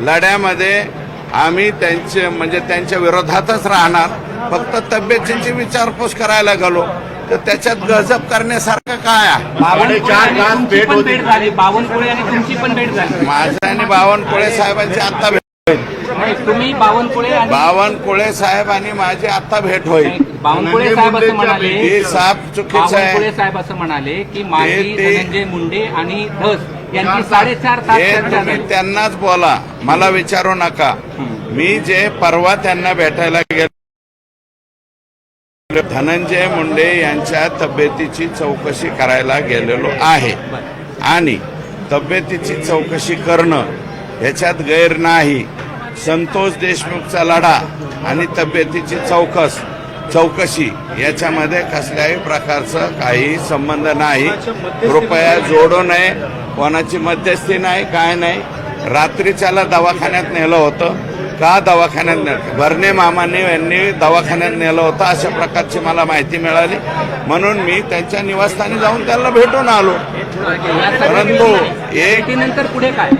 लढ्यामध्ये आम्ही त्यांचे म्हणजे त्यांच्या विरोधातच राहणार. फक्त तब्येतीची विचारपूस करायला गेलो तर त्याच्यात गजब करण्यासारखं काय आहे? बावनकुळे माझ्या आणि बावनकुळे साहेबांची आता भेट नाही, तुम्ही बावनकुळे आणि बावनकुळे साहेब आणि माझी आता भेट होईल. बावनकुळे साहेब असं म्हणाले हे साप चुकीचं आहे. साहेब असं म्हणाले की माझी धनंजय मुंडे आणि धस यांची साडेचार तास हे चर्चा तुम्ही झाली. त्यांनाच बोला. मला विचारू नका. मी जे परवा त्यांना भेटायला गेलो धनंजय मुंडे यांच्या तब्येतीची चौकशी करायला गेलेलो आहे. आणि तब्येतीची चौकशी करणं ह्याच्यात गैर नाही. संतोष देशमुखचा लढा आणि तब्येतीची चौकस चौकशी याच्यामध्ये कसल्याही प्रकारचं काही संबंध नाही. कृपया जोडू नये. कोणाची मध्यस्थी नाही काय नाही. रात्रीच्याला दवाखान्यात नेलं होतं. का दवाखान्यात नेलं? भरणे मामाने यांनी दवाखान्यात नेलं होतं. अशा प्रकारची मला माहिती मिळाली. म्हणून मी त्यांच्या निवासस्थानी जाऊन त्यांना भेटून आलो. परंतु एक भेटीनंतर पुढे काय?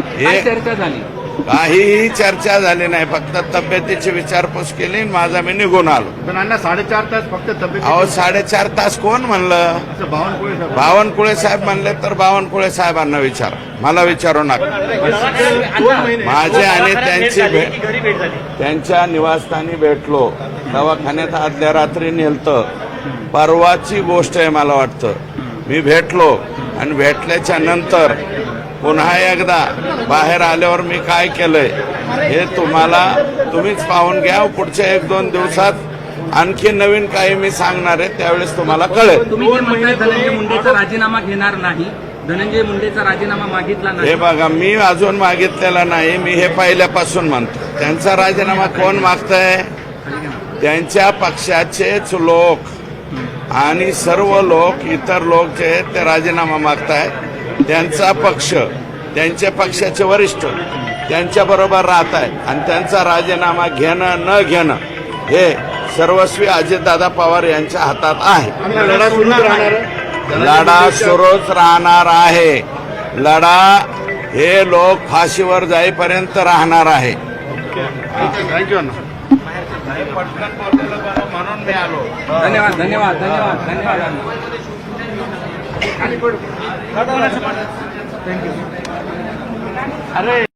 चर्चा झाली? काहीही चर्चा झाली नाही. फक्त तब्येतीची विचारपूस केली माझा मी निघून आलो. पण अण्णा साडेचार तास फक्त तब्येत अहो साडेचार तास कोण म्हणलं? बावनकुळे साहेब. बावनकुळे साहेब म्हणले तर बावनकुळे साहेबांना विचार. मला विचारू नका. माझे आणि त्यांची भेट त्यांच्या निवासस्थानी भेटलो. दवाखान्यात आदल्या रात्री नेलतं. परवाची गोष्ट आहे मला वाटतं. मी भेटलो आणि भेटल्याच्या नंतर पुन्हा एकदा बाहेर आल्यावर मी काय केलंय? हे तुम्हाला तुम्हीच पाहून घ्या. पुढच्या एक दोन दिवसात आणखी नवीन काही मी सांगणार आहे त्यावेळेस तुम्हाला कळेल. धनंजय मुंडेचा राजीनामा घेणार नाही धनंजय मुंडेचा राजीनामा मागितला हे नाही बघा मी अजून मागितलेला नाही मी हे पहिल्यापासून म्हणतो. त्यांचा राजीनामा कोण मागतंय? त्यांच्या पक्षाचेच लोक. आणि सर्व लोक इतर लोक जे आहेत ते राजीनामा मागतायत. त्यांचा पक्ष त्यांच्या पक्षाचे वरिष्ठ त्यांच्या बरोबर राहत आहेत. आणि त्यांचा राजीनामा घेणं न घेणं हे सर्वस्वी अजितदादा पवार यांच्या हातात आहे. लढा सुरू राहणार आहे. लढा सुरूच राहणार आहे. लढा हे लोक फाशीवर जाईपर्यंत राहणार आहे. थँक्यू अण्णा म्हणून मी आलो धन्यवाद धन्यवाद धन्यवाद धन्यवाद. अण्णा. अरे